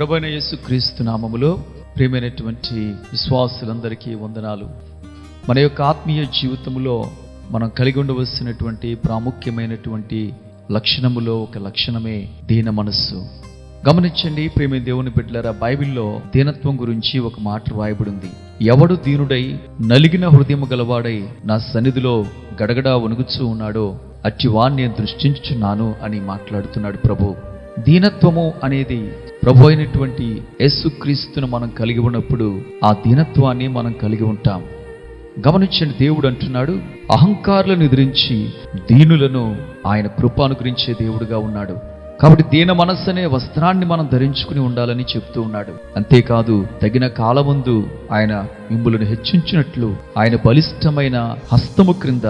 ప్రభైన యేసు క్రీస్తు నామములో ప్రియమైనటువంటి విశ్వాసులందరికీ వందనాలు. మన యొక్క ఆత్మీయ జీవితంలో మనం కలిగి ఉండవలసినటువంటి ప్రాముఖ్యమైనటువంటి లక్షణములో ఒక లక్షణమే దీన మనస్సు. గమనించండి ప్రేమ దేవుని బిడ్డలారా బైబిల్లో దీనత్వం గురించి ఒక మాట రాయబడింది. ఎవడు దీనుడై నలిగిన హృదయము గలవాడై నా సన్నిధిలో గడగడా వణుగుచూ ఉన్నాడో అట్టి నేను దృష్టించుచున్నాను అని మాట్లాడుతున్నాడు ప్రభు. దీనత్వము అనేది ప్రభు అయినటువంటి యేసుక్రీస్తును మనం కలిగి ఉన్నప్పుడు ఆ దీనత్వాన్ని మనం కలిగి ఉంటాం. గమనించండి దేవుడు అంటున్నాడు అహంకారులను ఎదిరించి దీనులను ఆయన కృప అనుగ్రహించే దేవుడుగా ఉన్నాడు. కాబట్టి దీన మనస్సు అనే వస్త్రాన్ని మనం ధరించుకుని ఉండాలని చెప్తూ ఉన్నాడు. అంతేకాదు తగిన కాలముందు ఆయన మిమ్ములను హెచ్చించినట్లు ఆయన బలిష్టమైన హస్తము క్రింద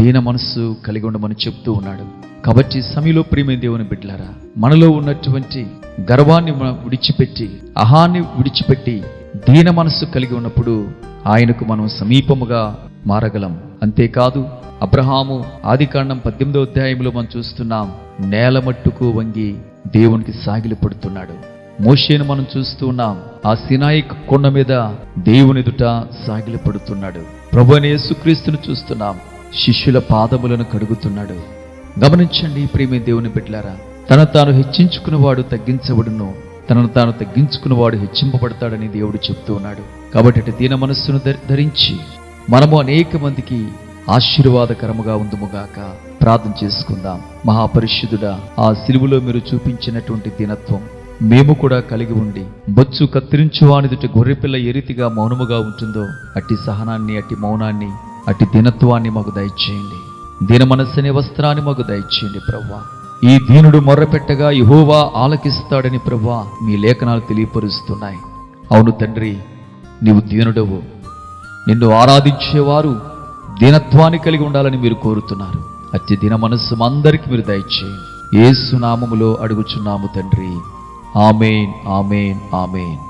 దీన మనస్సు కలిగి ఉండమని చెప్తూ ఉన్నాడు. కాబట్టి సమయలో ప్రేమే దేవుని బిడ్డలారా మనలో ఉన్నటువంటి గర్వాన్ని మనం విడిచిపెట్టి అహాన్ని విడిచిపెట్టి దీన మనస్సు కలిగి ఉన్నప్పుడు ఆయనకు మనం సమీపముగా మారగలం. అంతేకాదు అబ్రహాము ఆదికాండం పద్దెనిమిదో అధ్యాయంలో మనం చూస్తున్నాం నేల మట్టుకు వంగి దేవునికి సాగిలపడుతున్నాడు మోషేను మనం చూస్తూ ఉన్నాం ఆ సినాయి కొండ మీద దేవుని ఎదుట సాగిలి పడుతున్నాడు. అయిన యేసుక్రీస్తును చూస్తున్నాం శిష్యుల పాదములను కడుగుతున్నాడు. గమనించండి ప్రేమే దేవుని బిడ్డలారా తన తాను హెచ్చించుకున్నవాడు తగ్గించబడును తనను తాను తగ్గించుకున్నవాడు హెచ్చింపబడతాడని దేవుడు చెప్తూ ఉన్నాడు. కాబట్టి దీన మనస్సును ధరించి మనము అనేక మందికి ఆశీర్వాదకరముగా ఉందుముగాక ప్రార్థన చేసుకుందాం. మహాపరిశుద్ధుడా ఆ సిలువలో మీరు చూపించినటువంటి దీనత్వం మేము కూడా కలిగి ఉండి బొచ్చు కత్తిరించువానిదుట గొర్రెపిల్ల ఏ రీతిగా మౌనముగా ఉంటుందో అట్టి సహనాన్ని అట్టి మౌనాన్ని అట్టి దీనత్వాన్ని మాకు దయచేయండి. దీన మనస్సునే వస్త్రాన్ని మాకు దయచేయండి ప్రవ్వా. ఈ దీనుడు మొర్రపెట్టగా యహోవా ఆలకిస్తాడని ప్రవ్వా మీ లేఖనాలు తెలియపరుస్తున్నాయి. అవును తండ్రి నీవు దీనుడవు. నిన్ను ఆరాధించేవారు దీనత్వాన్ని కలిగి ఉండాలని మీరు కోరుతున్నారు. అతి దిన మనస్సు అందరికి మీరు దయచేయండి. ఏసు నామములో అడుగుచున్నాము తండ్రి. Amen amen amen.